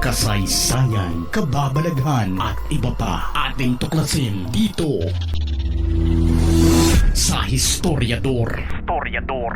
kasaysayan, kababalaghan at iba pa ating tuklasin dito sa Historiador. Historiador.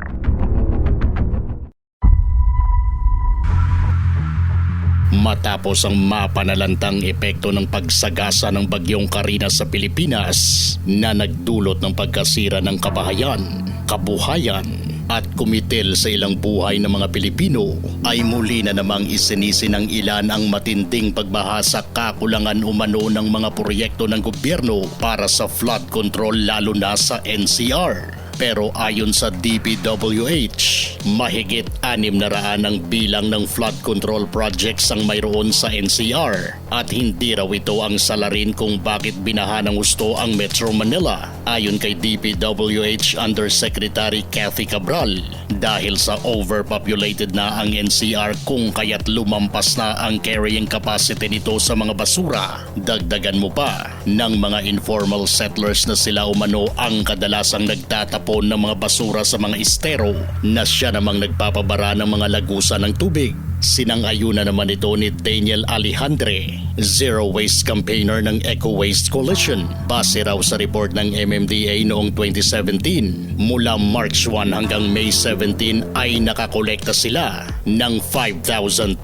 Matapos ang mapanalantang epekto ng pagsagasa ng bagyong Karina sa Pilipinas na nagdulot ng pagkasira ng kabahayan, kabuhayan at kumitil sa ilang buhay ng mga Pilipino ay muli na namang isinisi ng ilan ang matinding pagbaha sa kakulangan umano ng mga proyekto ng gobyerno para sa flood control lalo na sa NCR. Pero ayon sa DPWH, mahigit anim na raan ang bilang ng flood control projects ang mayroon sa NCR at hindi raw ito ang salarin kung bakit binaha ng gusto ang Metro Manila ayon kay DPWH Undersecretary Kathy Cabral dahil sa overpopulated na ang NCR kung kaya't lumampas na ang carrying capacity nito sa mga basura. Dagdagan mo pa ng mga informal settlers na sila umano ang kadalasang nagtatapon ng mga basura sa mga estero na siya namang nagpapabara ng mga lagusan ng tubig. Sinang-ayuna naman ito ni Daniel Alejandre, Zero Waste Campaigner ng Eco Waste Coalition. Base raw sa report ng MMDA noong 2017, mula March 1 hanggang May 17 ay nakakolekta sila ng 5,250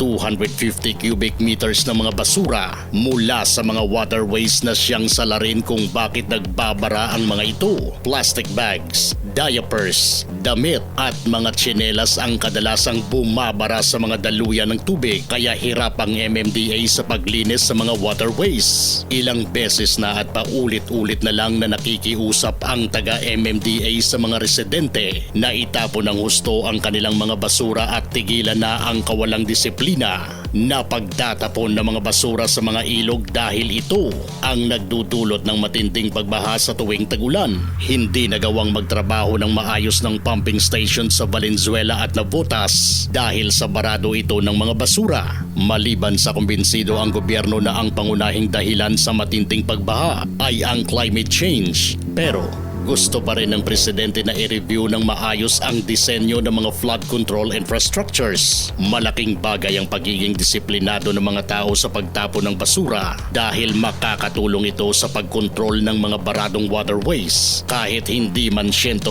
cubic meters ng mga basura mula sa mga waterways na siyang salarin kung bakit nagbabara ang mga ito. Plastic bags, diapers, damit at mga tsinelas ang kadalasang bumabara sa mga daluyan ng tubig kaya hirap ang MMDA sa paglinis sa mga waterways. Ilang beses na at paulit-ulit na lang na nakikiusap ang taga MMDA sa mga residente na itapon ng husto ang kanilang mga basura at tigilan na ang kawalang disiplina na pagtatapon ng mga basura sa mga ilog dahil ito ang nagdudulot ng matinding pagbaha sa tuwing tagulan. Hindi nagawang magtrabaho ng maayos ng pumping station sa Valenzuela at Navotas dahil sa barado ito ng mga basura. Maliban sa kumbinsido ang gobyerno na ang pangunahing dahilan sa matinding pagbaha ay ang climate change. Pero gusto pa rin ng presidente na i-review ng maayos ang disenyo ng mga flood control infrastructures. Malaking bagay ang pagiging disiplinado ng mga tao sa pagtapon ng basura dahil makakatulong ito sa pagkontrol ng mga baradong waterways. Kahit hindi man 100%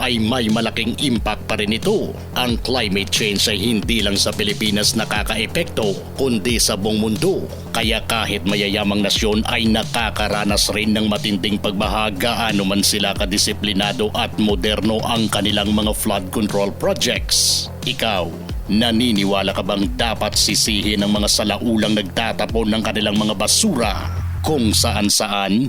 ay may malaking impact pa rin ito. Ang climate change ay hindi lang sa Pilipinas nakakaepekto kundi sa buong mundo. Kaya kahit mayayamang nasyon ay nakakaranas rin ng matinding pagbaha gaano man sila kadisiplinado at moderno ang kanilang mga flood control projects. Ikaw, naniniwala ka bang dapat sisihin ng mga salaulang nagtatapon ng kanilang mga basura kung saan-saan?